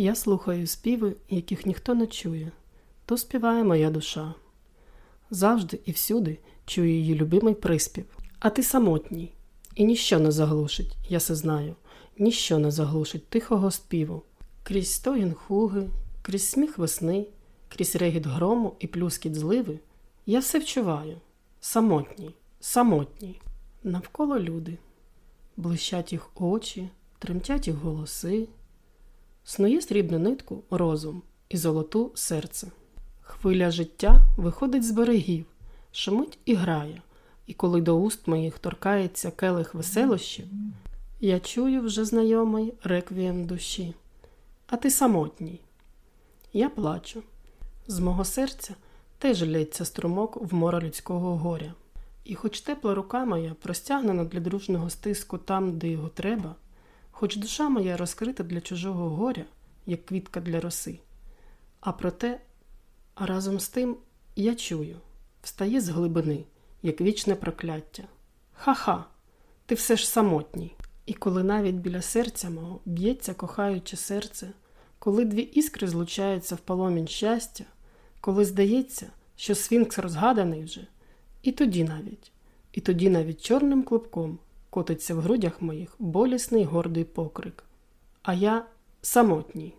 Я слухаю співи, яких ніхто не чує, то співає моя душа. Завжди і всюди чую її любимий приспів. А ти самотній, і ніщо не заглушить, я се знаю, ніщо не заглушить тихого співу. Крізь стогін хуги, крізь сміх весни, крізь регіт грому і плюскіт зливи, я все вчуваю. Самотній, самотній. Навколо люди. Блищать їх очі, тремтять їх голоси. Снує срібну нитку розум і золоту серце. Хвиля життя виходить з берегів, шумить і грає, і коли до уст моїх торкається келих веселощів, я чую вже знайомий реквієм душі. А ти самотній. Я плачу. З мого серця теж лється струмок в море людського горя. І хоч тепла рука моя простягнена для дружного стиску там, де його треба, хоч душа моя розкрита для чужого горя, як квітка для роси. А проте, разом з тим я чую, встає з глибини, як вічне прокляття. Ха-ха, ти все ж самотній. І коли навіть біля серця мого б'ється кохаюче серце, коли дві іскри злучаються в поломінь щастя, коли здається, що сфінкс розгаданий вже, і тоді навіть, і тоді навіть чорним клубком котиться в грудях моїх болісний гордий покрик. А я самотній.